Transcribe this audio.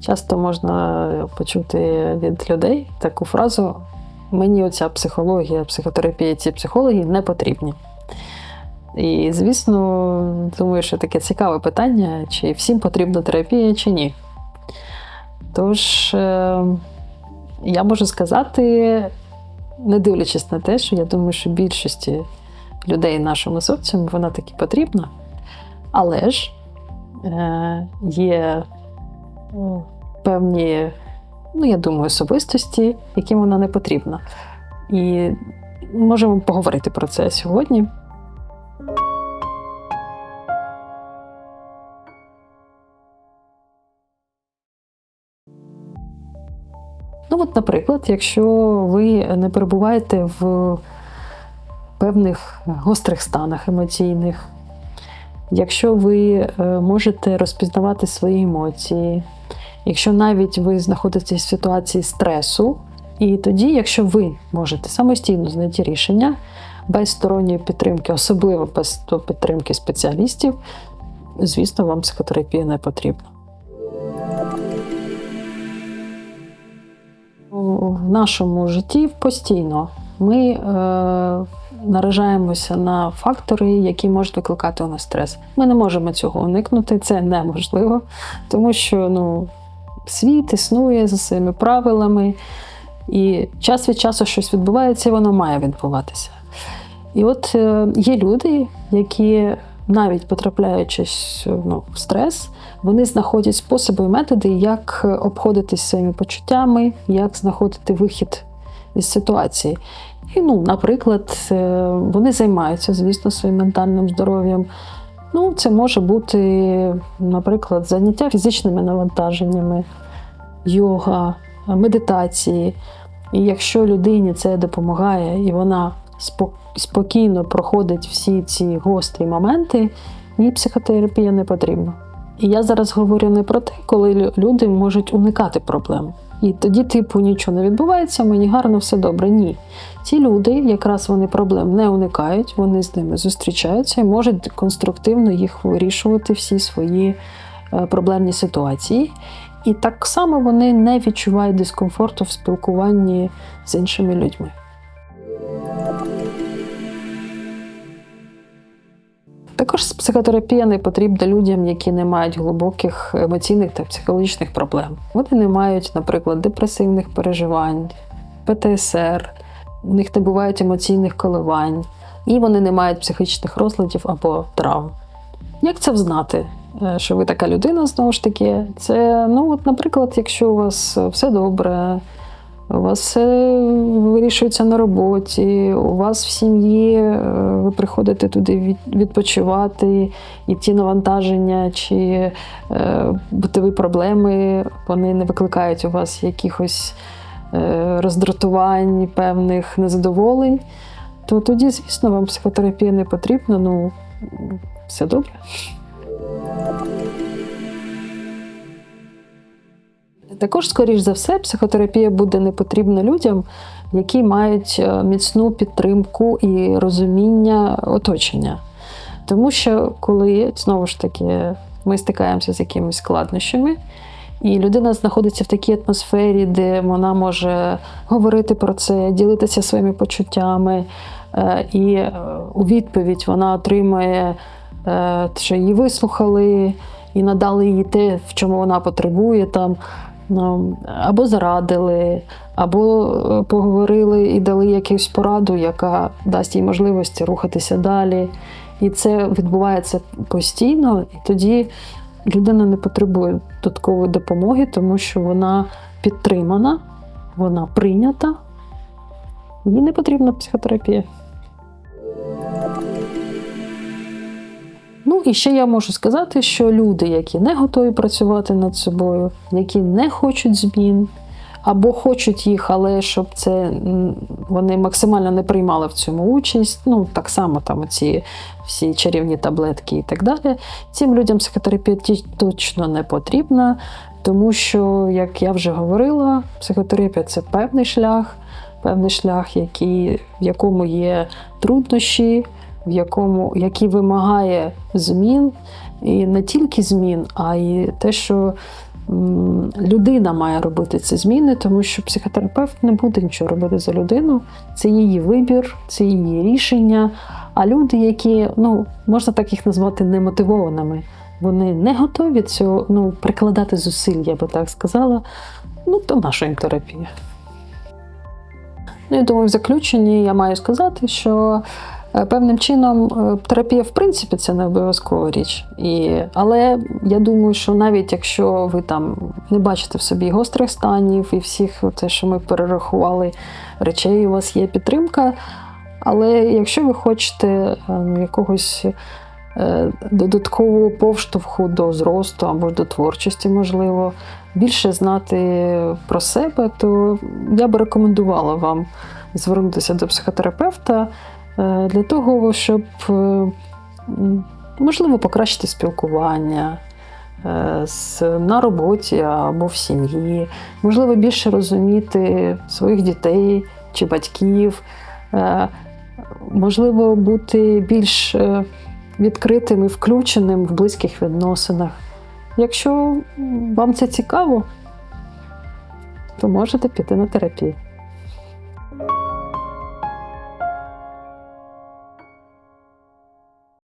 Часто можна почути від людей таку фразу: мені оця психологія, психотерапія, ці психологи не потрібні. І, звісно, думаю, що таке цікаве питання, чи всім потрібна терапія, чи ні. Тож, е, я можу сказати, не дивлячись на те, що я думаю, що більшості людей нашому соціумі вона таки потрібна. Але ж е, є певні, ну, я думаю, особистості, яким вона не потрібна. І можемо поговорити про це сьогодні. Ну, от, наприклад, якщо ви не перебуваєте в певних гострих станах емоційних, якщо ви е, можете розпізнавати свої емоції, якщо навіть ви знаходитесь в ситуації стресу, і тоді, якщо ви можете самостійно знайти рішення без сторонньої підтримки, особливо без підтримки спеціалістів, звісно, вам психотерапія не потрібна. В нашому житті постійно ми е, наражаємося на фактори, які можуть викликати у нас стрес. Ми не можемо цього уникнути, це неможливо, тому що ну, світ існує за своїми правилами, і час від часу щось відбувається, і воно має відбуватися. І от е, є люди, які навіть потрапляючись ну, в стрес, вони знаходять способи і методи, як обходитись своїми почуттями, як знаходити вихід із ситуації. І, ну, наприклад, е, вони займаються, звісно, своїм ментальним здоров'ям. Ну, Це може бути, наприклад, заняття фізичними навантаженнями, йога, медитації. І якщо людині це допомагає і вона спокійно проходить всі ці гострі моменти, їй психотерапія не потрібна. І я зараз говорю не про те, коли люди можуть уникати проблем. І тоді, типу, нічого не відбувається, мені гарно, все добре. Ні. Ці люди, якраз вони проблем не уникають, вони з ними зустрічаються і можуть конструктивно їх вирішувати, всі свої е, проблемні ситуації. І так само вони не відчувають дискомфорту в спілкуванні з іншими людьми. Також психотерапія не потрібна людям, які не мають глибоких емоційних та психологічних проблем. Вони не мають, наприклад, депресивних переживань, ПТСР, у них не бувають емоційних коливань, і вони не мають психічних розладів або травм. Як це взнати? Е, що ви така людина знову ж таки? Це, ну, от, наприклад, якщо у вас все добре, у вас все вирішується на роботі, у вас в сім'ї, е, ви приходите туди відпочивати, і ті навантаження чи е, бутові проблеми вони не викликають у вас якихось е, роздратувань, певних незадоволень, то тоді, звісно, вам психотерапія не потрібна. Ну, все добре. Також, скоріш за все, психотерапія буде не потрібна людям, які мають е, міцну підтримку і розуміння оточення. Тому що, коли знову ж таки ми стикаємося з якимись складнощами, і людина знаходиться в такій атмосфері, де вона може говорити про це, ділитися своїми почуттями, е, і е, у відповідь вона отримує, що її вислухали і надали їй те, в чому вона потребує там. Ну, або зарадили, або е, поговорили і дали якусь пораду, яка дасть їй можливості рухатися далі. І це відбувається постійно, і тоді людина не потребує додаткової допомоги, тому що вона підтримана, вона прийнята, їй не потрібна психотерапія. І ще я можу сказати, що люди, які не готові працювати над собою, які не хочуть змін, або хочуть їх, але щоб це вони максимально не приймали в цьому участь. Ну так само там ці всі чарівні таблетки і так далі. Цим людям психотерапія точно не потрібна, тому що, як я вже говорила, психотерапія це певний шлях, певний шлях, який, в якому є труднощі в якому який вимагає змін, і не тільки змін, а й те, що людина має робити ці зміни, тому що психотерапевт не буде нічого робити за людину. Це її вибір, це її рішення. А люди, які ну можна так їх назвати немотивованими, вони не готові цього ну, прикладати зусиль, я би так сказала. Ну, то наша їм терапія. Ну, я думаю, в заключенні я маю сказати, що певним чином е, терапія, в принципі, це не обов'язкова річ. І, але я думаю, що навіть якщо ви там не бачите в собі гострих станів і всіх те, що ми перерахували речей, у вас є підтримка. Але якщо ви хочете е, якогось е, додаткового повштовху до зросту або до творчості, можливо, більше знати про себе, то я би рекомендувала вам звернутися до психотерапевта е, для того, щоб е, можливо покращити спілкування. е, На роботі або в сім'ї, можливо, більше розуміти своїх дітей чи батьків, е, можливо, бути більш е, відкритим і включеним в близьких відносинах. Якщо вам це цікаво, то можете піти на терапію.